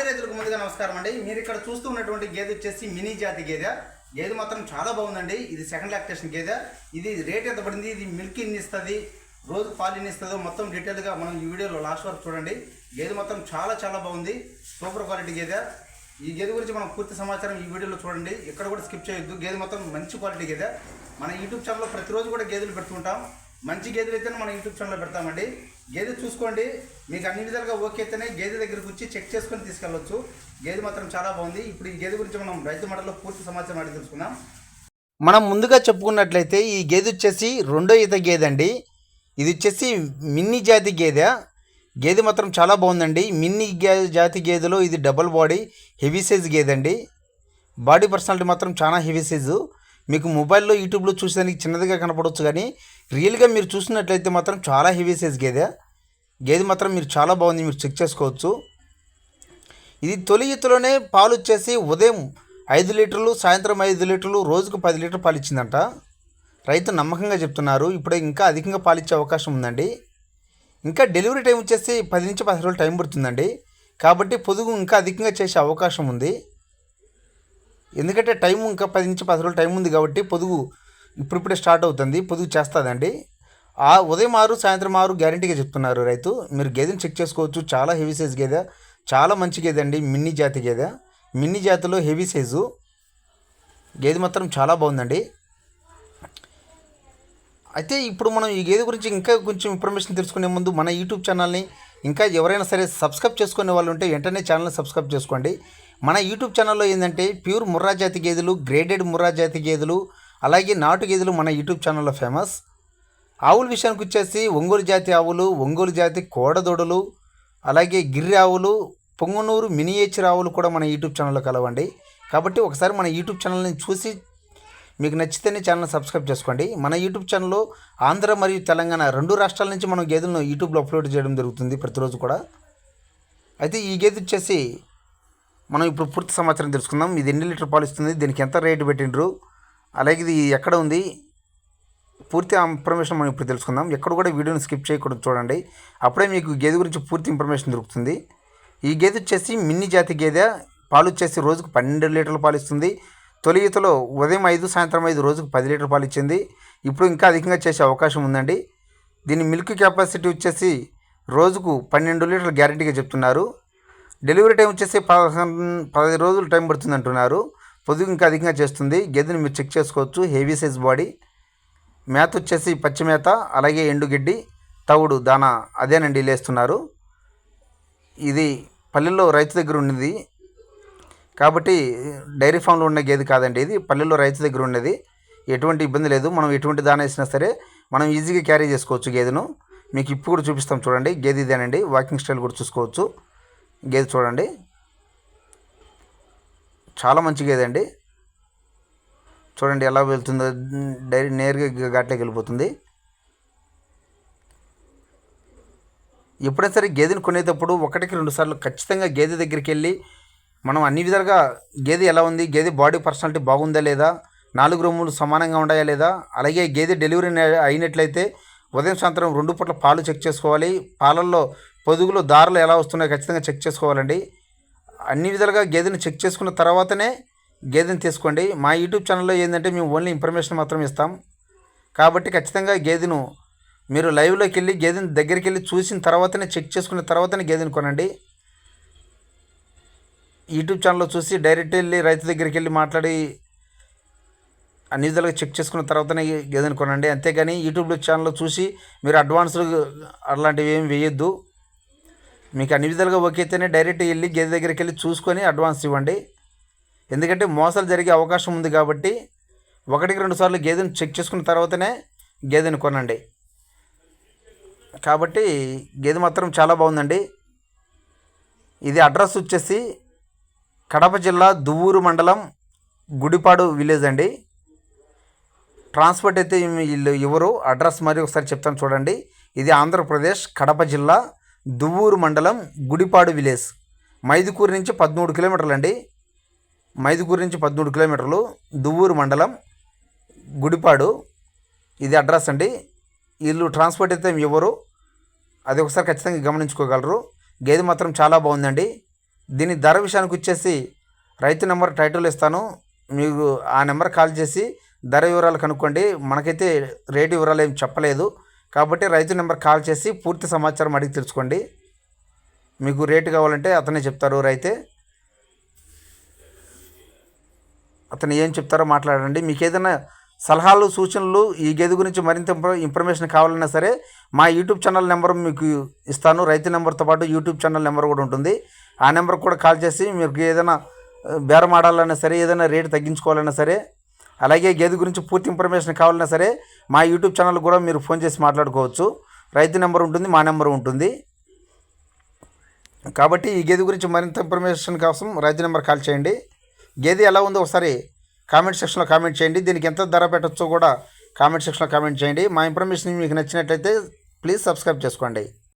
పాడి రైతులకు ముందుగా నమస్కారం అండి. మీరు ఇక్కడ చూస్తున్నటువంటి గేదె వచ్చేసి మినీ జాతి గేదె. గేదె మాత్రం చాలా బాగుందండి. ఇది సెకండ్ లాక్టేషన్ గేదె. ఇది రేట్ ఎంత పడింది? ఇది మిల్క్ ఎన్ని ఇస్తుంది? రోజు పాలు ఎన్ని ఇస్తుందో మొత్తం డీటెయిల్గా మనం ఈ వీడియోలో లాస్ట్ వరకు చూడండి. గేదె మొత్తం చాలా చాలా బాగుంది. సూపర్ క్వాలిటీ గేదె. ఈ గేదె గురించి మనం పూర్తి సమాచారం ఈ వీడియోలో చూడండి. ఎక్కడ కూడా స్కిప్ చేయొద్దు. గేదె మొత్తం మంచి క్వాలిటీ గేదె. మన యూట్యూబ్ ఛానల్లో ప్రతిరోజు కూడా గేదెలు పెడుతుంటాం మంచి గేదెలు అయితే మన యూట్యూబ్ ఛానల్లో పెడతామండి. గేదె చూసుకోండి. మీకు అన్ని విధాలుగా ఓకే అయితేనే గేదె దగ్గరకు వచ్చి చెక్ చేసుకొని తీసుకెళ్ళవచ్చు గేదె మాత్రం చాలా బాగుంది. ఇప్పుడు ఈ గేదె గురించి మనం రైతు మండలిలో పూర్తి సమాచారం అడిగి తెలుసుకుందాం. మనం ముందుగా చెప్పుకున్నట్లయితే ఈ గేదె వచ్చేసి రెండో ఈత గేదె అండి. ఇది వచ్చేసి మిన్ని జాతి గేదె. గేదె మాత్రం చాలా బాగుందండి. మిన్ని గే జాతి గేదెలో ఇది డబల్ బాడీ హెవీ సైజ్ గేదె అండి. బాడీ పర్సనాలిటీ మాత్రం చాలా హెవీ సైజు. మీకు మొబైల్లో యూట్యూబ్లో చూసేదానికి చిన్నదిగా కనపడవచ్చు కానీ రియల్గా మీరు చూసినట్లయితే మాత్రం చాలా హెవీ సైజ్ గేదె. గేదె మాత్రం మీరు చాలా బాగుంది మీరు చెక్ చేసుకోవచ్చు. ఇది తొలి ఈతలోనే పాలు వచ్చేసి ఉదయం ఐదు లీటర్లు సాయంత్రం ఐదు లీటర్లు రోజుకు పది లీటర్ పాలు ఇచ్చిందంట. రైతు నమ్మకంగా చెప్తున్నారు. ఇప్పుడు ఇంకా అధికంగా పాలిచ్చే అవకాశం ఉందండి. ఇంకా డెలివరీ టైం వచ్చేసి పది నుంచి పది రోజులు టైం పడుతుందండి. కాబట్టి పొదుగు ఇంకా అధికంగా చేసే అవకాశం ఉంది. ఎందుకంటే టైం ఇంకా పది నుంచి పది రోజులు టైం ఉంది కాబట్టి పొదుగు ఇప్పుడిప్పుడే స్టార్ట్ అవుతుంది. పొదుగు చేస్తుందండి. ఆ ఉదయం ఆరు సాయంత్రం ఆరు గ్యారంటీగా చెప్తున్నారు రైతు. మీరు గేదెని చెక్ చేసుకోవచ్చు. చాలా హెవీ సైజ్ గేదె. చాలా మంచి గేదె అండి. మిన్ని జాతి గేదె. మిన్ని జాతిలో హెవీ సైజు. గేదె మాత్రం చాలా బాగుందండి. అయితే ఇప్పుడు మనం ఈ గేదె గురించి ఇంకా కొంచెం ఇన్ఫర్మేషన్ తెలుసుకునే ముందు మన యూట్యూబ్ ఛానల్ని ఇంకా ఎవరైనా సరే సబ్స్క్రైబ్ చేసుకునే వాళ్ళు ఉంటే వెంటనే ఛానల్ని సబ్స్క్రైబ్ చేసుకోండి. మన యూట్యూబ్ ఛానల్లో ఏంటంటే ప్యూర్ ముర్రా జాతి గేదెలు గ్రేడెడ్ ముర్రా జాతి గేదెలు అలాగే నాటు గేదెలు మన యూట్యూబ్ ఛానల్లో ఫేమస్. ఆవుల విషయానికి వచ్చేసి ఒంగోలు జాతి ఆవులు ఒంగోలు జాతి కోడదొడలు అలాగే గిర్రి ఆవులు పొంగునూరు మినియేచర్ ఆవులు కూడా మన యూట్యూబ్ ఛానల్లో కలవండి. కాబట్టి ఒకసారి మన యూట్యూబ్ ఛానల్ని చూసి మీకు నచ్చితేనే ఛానల్ సబ్స్క్రైబ్ చేసుకోండి. మన యూట్యూబ్ ఛానల్లో ఆంధ్ర మరియు తెలంగాణ రెండు రాష్ట్రాల నుంచి మనం గేదెలను యూట్యూబ్లో అప్లోడ్ చేయడం జరుగుతుంది ప్రతిరోజు కూడా. అయితే ఈ గేదె వచ్చేసి మనం ఇప్పుడు పూర్తి సమాచారం తెలుసుకుందాం. ఇది ఎన్ని లీటర్ పాలు ఇస్తుంది? దీనికి ఎంత రేటు పెట్టిండ్రు? అలాగే ఇది ఎక్కడ ఉంది? పూర్తి ఇన్ఫర్మేషన్ మనం ఇప్పుడు తెలుసుకుందాం. ఎక్కడ కూడా వీడియోని స్కిప్ చేయకూడదు చూడండి. అప్పుడే మీకు గేదె గురించి పూర్తి ఇన్ఫర్మేషన్ దొరుకుతుంది. ఈ గేదె వచ్చేసి మిన్ని జాతి గేదె. పాలు వచ్చేసి రోజుకు పన్నెండు లీటర్ల పాలు ఇస్తుంది. తొలి ఈతలో ఉదయం ఐదు సాయంత్రం ఐదు రోజుకు పది లీటర్ పాలు ఇచ్చింది. ఇప్పుడు ఇంకా అధికంగా చేసే అవకాశం ఉందండి. దీని మిల్క్ కెపాసిటీ వచ్చేసి రోజుకు పన్నెండు లీటర్లు గ్యారంటీగా చెప్తున్నారు. డెలివరీ టైం వచ్చేసి పదహం- పదహైదు రోజులు టైం పడుతుంది అంటున్నారు. పొదుగు ఇంకా అధికంగా చేస్తుంది. గేదెని మీరు చెక్ చేసుకోవచ్చు. Heavy size body. మేత వచ్చేసి పచ్చి మేత అలాగే ఎండుగడ్డి తవుడు దానా అదేనండి లేస్తున్నారు. ఇది పల్లెల్లో రైతు దగ్గర ఉన్నది. కాబట్టి డైరీ ఫామ్లో ఉన్న గేదె కాదండి ఇది. పల్లెల్లో రైతు దగ్గర ఉన్నది. ఎటువంటి ఇబ్బంది లేదు. మనం ఎటువంటి దాన వేసినా సరే మనం ఈజీగా క్యారీ చేసుకోవచ్చు గేదెను. మీకు ఇప్పుడు కూడా చూపిస్తాం చూడండి. గేదె ఇదేనండి. వాకింగ్ స్టైల్ కూడా చూసుకోవచ్చు. గేదె చూడండి. చాలా మంచి గేదె అండి చూడండి ఎలా వెళ్తుందో డైరీ నేరుగా ఘాట్లోకి వెళ్ళిపోతుంది. ఎప్పుడైనా సరే గేదెని కొనేటప్పుడు ఒకటికి రెండు సార్లు ఖచ్చితంగా గేదె దగ్గరికి వెళ్ళి మనం అన్ని విధాలుగా గేదె ఎలా ఉంది గేదె బాడీ పర్సనాలిటీ బాగుందా లేదా నాలుగు రూములు సమానంగా ఉన్నాయా లేదా అలాగే గేదె డెలివరీ అయినట్లయితే ఉదయం సాయంత్రం రెండు పూట్ల పాలు చెక్ చేసుకోవాలి. పాలల్లో పొదుగులో దారులు ఎలా వస్తున్నాయో ఖచ్చితంగా చెక్ చేసుకోవాలండి. అన్ని విధాలుగా గేదెని చెక్ చేసుకున్న తర్వాతనే గేదెని తీసుకోండి. మా యూట్యూబ్ ఛానల్లో ఏంటంటే మేము ఓన్లీ ఇన్ఫర్మేషన్ మాత్రం ఇస్తాం. కాబట్టి ఖచ్చితంగా గేదెను మీరు లైవ్లోకి వెళ్ళి గేదెని దగ్గరికి వెళ్ళి చూసిన తర్వాతనే చెక్ చేసుకున్న తర్వాతనే గేదెని కొనండి. యూట్యూబ్ ఛానల్లో చూసి డైరెక్ట్ వెళ్ళి రైతు దగ్గరికి వెళ్ళి మాట్లాడి అన్ని విధాలుగా చెక్ చేసుకున్న తర్వాతనే గేదెని కొనండి. అంతేగాని యూట్యూబ్లో ఛానల్లో చూసి మీరు అడ్వాన్స్లు అలాంటివి ఏమి వేయొద్దు. మీకు అన్ని విధాలుగా ఓకే అయితేనే డైరెక్ట్ వెళ్ళి గేదె దగ్గరికి వెళ్ళి చూసుకొని అడ్వాన్స్ ఇవ్వండి. ఎందుకంటే మోసాలు జరిగే అవకాశం ఉంది కాబట్టి ఒకటికి రెండు సార్లు గేదెను చెక్ చేసుకున్న తర్వాతనే గేదెను కొనండి. కాబట్టి గేదె మాత్రం చాలా బాగుందండి. ఇది అడ్రస్ వచ్చేసి కడప జిల్లా దువ్వూరు మండలం గుడిపాడు విలేజ్ అండి. ట్రాన్స్పోర్ట్ అయితే వీళ్ళు ఎవరు అడ్రస్ మరి ఒకసారి చెప్తాను చూడండి. ఇది ఆంధ్రప్రదేశ్ కడప జిల్లా దువ్వూరు మండలం గుడిపాడు విలేజ్. మైదుకూరు నుంచి పదమూడు కిలోమీటర్లు అండి. మైదుకూరు నుంచి పదమూడు కిలోమీటర్లు దువ్వూరు మండలం గుడిపాడు. ఇది అడ్రస్ అండి. వీళ్ళు ట్రాన్స్పోర్ట్ అయితే ఇవ్వరు. అది ఒకసారి ఖచ్చితంగా గమనించుకోగలరు. గేదె మాత్రం చాలా బాగుందండి. దీని ధర విషయానికి వచ్చేసి రైతు నెంబర్ టైటిల్ ఇస్తాను. మీకు ఆ నెంబర్ కాల్ చేసి ధర వివరాలు కనుక్కోండి. మనకైతే రేటు వివరాలు ఏం చెప్పలేదు. కాబట్టి రైతు నెంబర్ కాల్ చేసి పూర్తి సమాచారం అడిగి తెలుసుకోండి. మీకు రేటు కావాలంటే అతనే చెప్తారు రైతే. అతను ఏం చెప్తారో మాట్లాడండి. మీకు ఏదైనా సలహాలు సూచనలు ఈ గేదె గురించి మరింత ఇన్ఫర్మేషన్ కావాలన్నా సరే మా యూట్యూబ్ ఛానల్ నెంబర్ మీకు ఇస్తాను. రైతు నెంబర్తో పాటు యూట్యూబ్ ఛానల్ నెంబర్ కూడా ఉంటుంది. ఆ నెంబర్ కూడా కాల్ చేసి మీకు ఏదైనా బేరం ఆడాలన్నా సరే ఏదైనా రేటు తగ్గించుకోవాలన్నా సరే అలాగే గేదె గురించి పూర్తి ఇన్ఫర్మేషన్ కావాలన్నా సరే మా యూట్యూబ్ ఛానల్ కూడా మీరు ఫోన్ చేసి మాట్లాడుకోవచ్చు. రైతు నెంబర్ ఉంటుంది మా నెంబర్ ఉంటుంది. కాబట్టి ఈ గేదె గురించి మరింత ఇన్ఫర్మేషన్ కోసం రైతు నెంబర్ కాల్ చేయండి. గేదె ఎలా ఉందో ఒకసారి కామెంట్ సెక్షన్లో కామెంట్ చేయండి. దీనికి ఎంత ధర పెట్టచ్చో కూడా కామెంట్ సెక్షన్లో కామెంట్ చేయండి. మా ఇన్ఫర్మేషన్ మీకు నచ్చినట్లయితే ప్లీజ్ సబ్స్క్రైబ్ చేసుకోండి.